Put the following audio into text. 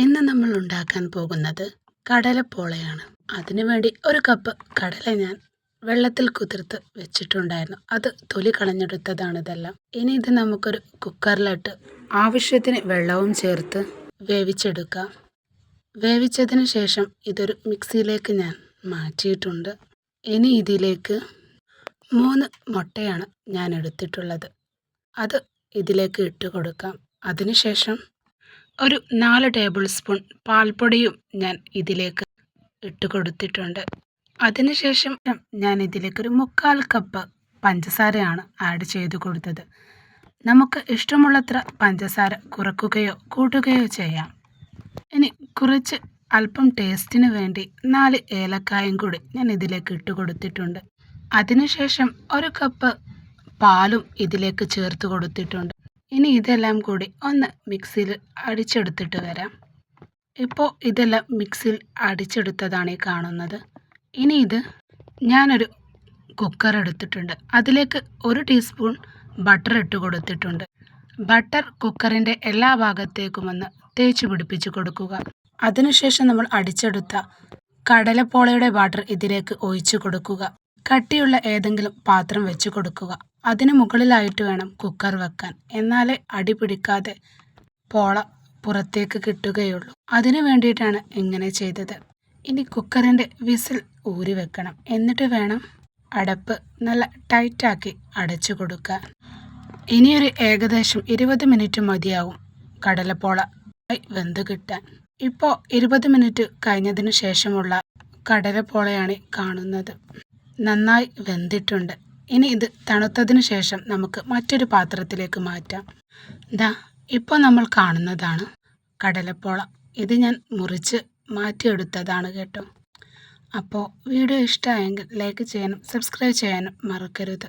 ഇന്ന് നമ്മൾ ഉണ്ടാക്കാൻ പോകുന്നത് കടലപ്പോളയാണ്. അതിനുവേണ്ടി ഒരു കപ്പ് കടല ഞാൻ വെള്ളത്തിൽ കുതിർത്ത് വെച്ചിട്ടുണ്ടായിരുന്നു. അത് തൊലി കളഞ്ഞെടുത്തതാണ് ഇതെല്ലാം. ഇനി ഇത് നമുക്കൊരു കുക്കറിലിട്ട് ആവശ്യത്തിന് വെള്ളവും ചേർത്ത് വേവിച്ചെടുക്കാം. വേവിച്ചതിന് ശേഷം ഇതൊരു മിക്സിയിലേക്ക് ഞാൻ മാറ്റിയിട്ടുണ്ട്. ഇനി ഇതിലേക്ക് മൂന്ന് മുട്ടയാണ് ഞാൻ എടുത്തിട്ടുള്ളത്. അത് ഇതിലേക്ക് ഇട്ട് കൊടുക്കാം. അതിനുശേഷം ഒരു നാല് ടേബിൾ സ്പൂൺ പാൽപ്പൊടിയും ഞാൻ ഇതിലേക്ക് ഇട്ട് കൊടുത്തിട്ടുണ്ട്. അതിനുശേഷം ഞാൻ ഇതിലേക്ക് ഒരു മുക്കാൽ കപ്പ് പഞ്ചസാരയാണ് ആഡ് ചെയ്ത് കൊടുത്തത്. നമുക്ക് ഇഷ്ടമുള്ളത്ര പഞ്ചസാര കുറക്കുകയോ കൂട്ടുകയോ ചെയ്യാം. ഇനി കുറച്ച് അല്പം ടേസ്റ്റിന് വേണ്ടി നാല് ഏലക്കായും കൂടി ഞാൻ ഇതിലേക്ക് ഇട്ട് കൊടുത്തിട്ടുണ്ട്. അതിനുശേഷം ഒരു കപ്പ് പാലും ഇതിലേക്ക് ചേർത്ത് കൊടുത്തിട്ടുണ്ട്. ഇനി ഇതെല്ലാം കൂടി ഒന്ന് മിക്സിയിൽ അടിച്ചെടുത്തിട്ട് വരാം. ഇപ്പോൾ ഇതെല്ലാം മിക്സിയിൽ അടിച്ചെടുത്തതാണ് ഈ കാണുന്നത്. ഇനി ഇത് ഞാനൊരു കുക്കർ എടുത്തിട്ടുണ്ട്. അതിലേക്ക് ഒരു ടീസ്പൂൺ ബട്ടർ ഇട്ട് കൊടുത്തിട്ടുണ്ട്. ബട്ടർ കുക്കറിന്റെ എല്ലാ ഭാഗത്തേക്കും ഒന്ന് തേച്ച് പിടിപ്പിച്ച് കൊടുക്കുക. അതിനുശേഷം നമ്മൾ അടിച്ചെടുത്ത കടലപ്പോളയുടെ ബാട്ടർ ഇതിലേക്ക് ഒഴിച്ചു കൊടുക്കുക. കട്ടിയുള്ള ഏതെങ്കിലും പാത്രം വെച്ച് കൊടുക്കുക. അതിന് മുകളിലായിട്ട് വേണം കുക്കർ വെക്കാൻ. എന്നാലേ അടി പിടിക്കാതെ പോള പുറത്തേക്ക് കിട്ടുകയുള്ളൂ. അതിനു വേണ്ടിയിട്ടാണ് ഇങ്ങനെ ചെയ്തത്. ഇനി കുക്കറിന്റെ വിസിൽ ഊരി വെക്കണം. എന്നിട്ട് വേണം അടപ്പ് നല്ല ടൈറ്റാക്കി അടച്ചു കൊടുക്കാൻ. ഇനിയൊരു ഏകദേശം ഇരുപത് മിനിറ്റ് മതിയാവും കടലപ്പോള വെന്ത് കിട്ടാൻ. ഇപ്പോൾ ഇരുപത് മിനിറ്റ് കഴിഞ്ഞതിന് ശേഷമുള്ള കടലപ്പോളയാണ് കാണുന്നത്. നന്നായി വെന്തിട്ടുണ്ട്. ഇനി ഇത് തണുത്തതിന് ശേഷം നമുക്ക് മറ്റൊരു പാത്രത്തിലേക്ക് മാറ്റാം. ദാ ഇപ്പോൾ നമ്മൾ കാണുന്നതാണ് കടലപ്പോള. ഇത് ഞാൻ മുറിച്ച് മാറ്റിയെടുത്തതാണ് കേട്ടോ. അപ്പോൾ വീഡിയോ ഇഷ്ടമായെങ്കിൽ ലൈക്ക് ചെയ്യാനും സബ്സ്ക്രൈബ് ചെയ്യാനും മറക്കരുത്.